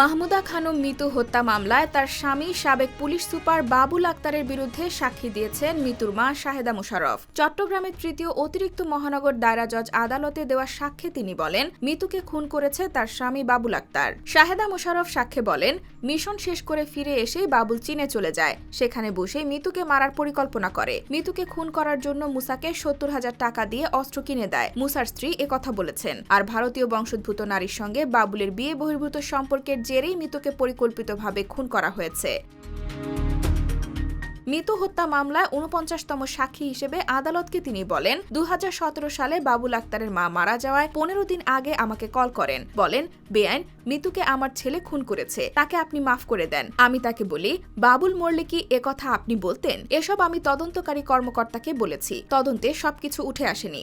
মাহমুদা খানম মিতু হত্যা মামলায় তার স্বামী সাবেক পুলিশ সুপার বাবুল আক্তারের বিরুদ্ধে সাক্ষী দিয়েছেন মিতুর মা শাহেদা মুশারফ চট্টগ্রামের তৃতীয় অতিরিক্ত মহানগর দায়রা জজ আদালতে দেওয়া সাক্ষ্যে তিনি বলেন, মিতুকে খুন করেছে তার স্বামী বাবুল আক্তার। শাহেদা মুশারফ সাক্ষ্যে বলেন, মিশন শেষ করে ফিরে এসেই বাবুল চীনে চলে যায়। সেখানে বসে মিতুকে মারার পরিকল্পনা করে। মিতুকে খুন করার জন্য মুসাকে সত্তর হাজার টাকা দিয়ে অস্ত্র কিনে দেয়। মুসার স্ত্রী একথা বলেছেন। আর ভারতীয় বংশোদ্ভূত নারীর সঙ্গে বাবুলের বিয়ে বহির্ভূত সম্পর্কের জেরেই মিতুকে পরিকল্পিতভাবে খুন করা হয়েছে। মিতু হত্যা মামলায় উনপঞ্চাশতম সাক্ষী হিসেবে আদালতকে তিনি বলেন দু হাজার সতেরো সালে বাবুল আক্তারের মা মারা যাওয়ায় পনেরো দিন আগে আমাকে কল করেন। বলেন, বেআইন, মিতুকে আমার ছেলে খুন করেছে, তাকে আপনি মাফ করে দেন। আমি তাকে বলি, বাবুল মরলে কি একথা আপনি বলতেন? এসব আমি তদন্তকারী কর্মকর্তাকে বলেছি। তদন্তে সবকিছু উঠে আসেনি।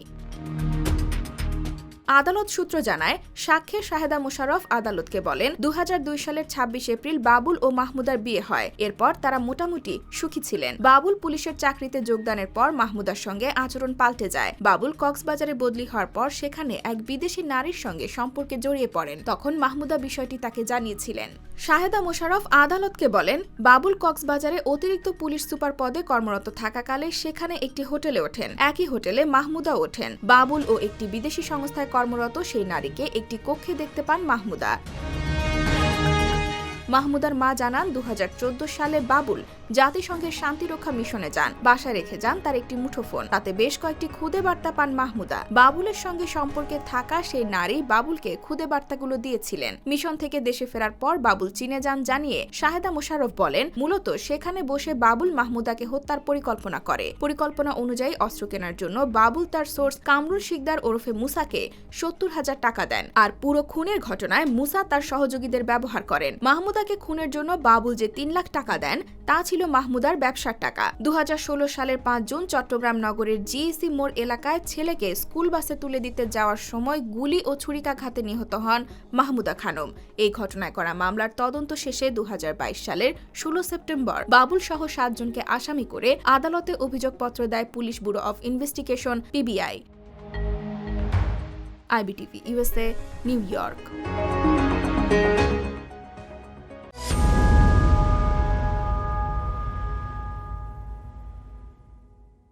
আদালত সূত্র জানায় সাক্ষ্যে শাহেদা মুশারফ আদালতকে বলেন দু হাজার দুই সালের ২৬ এপ্রিল বাবুল ও মাহমুদার বিয়ে হয়। এরপর তারা মোটামুটি সুখী ছিলেন। বাবুল পুলিশের চাকরিতে যোগদানের পর মাহমুদার সঙ্গে আচরণ পাল্টে যায়। বাবুল কক্সবাজারে বদলি হওয়ার পর সেখানে এক বিদেশি নারীর সঙ্গে সম্পর্কে জড়িয়ে পড়েন। তখন মাহমুদা বিষয়টি তাকে জানিয়েছিলেন। শাহেদা মোশারফ আদালতকে বলেন, বাবুল কক্সবাজারে অতিরিক্ত পুলিশ সুপার পদে কর্মরত থাকাকালে সেখানে একটি হোটেলে ওঠেন। একই হোটেলে মাহমুদা ওঠেন। বাবুল ও একটি বিদেশি সংস্থায় কর্মরত সেই নারীকে একটি কক্ষে দেখতে পান মাহমুদা। মাহমুদার মা জানান দু হাজার চোদ্দ সালে বাবুল জাতিসংঘের শান্তিরক্ষা মিশনে যান। বাসায় রেখে যান তার একটি মুঠোফোন। তাতে বেশ কয়েকটি খুদে বার্তা পান মাহমুদা। বাবুলের সঙ্গে সম্পর্কে থাকা সেই নারী বাবুলকে খুদে বার্তাগুলো দিয়েছিলেন। মিশন থেকে দেশে ফেরার পর বাবুল চীনে যান জানিয়ে শাহেদা মোশারফ বলেন, মূলত সেখানে বসে বাবুল মাহমুদাকে হত্যার পরিকল্পনা করে। পরিকল্পনা অনুযায়ী অস্ত্র কেনার জন্য বাবুল তার সোর্স কামরুল শিকদার ওরফে মুসাকে সত্তর হাজার টাকা দেন। আর পুরো খুনের ঘটনায় মুসা তার সহযোগীদের ব্যবহার করেন। মাহমুদাকে খুনের জন্য বাবুল যে তিন লাখ টাকা দেন, তা ছিল মাহমুদার ব্যবসার টাকা। দুহাজার ষোলো সালের পাঁচ জুন চট্টগ্রাম নগরের জিইসি মোড় এলাকায় ছেলেকে স্কুল বাসে তুলে দিতে যাওয়ার সময় গুলি ও ছুরিকাঘাতে নিহত হন মাহমুদা খানম। এই ঘটনায় করা মামলার তদন্ত শেষে দু হাজার বাইশ সালের ষোলো সেপ্টেম্বর বাবুল সহ সাতজনকে আসামি করে আদালতে অভিযোগপত্র দেয় police bureau of investigation, PBI. IBTV USA New York.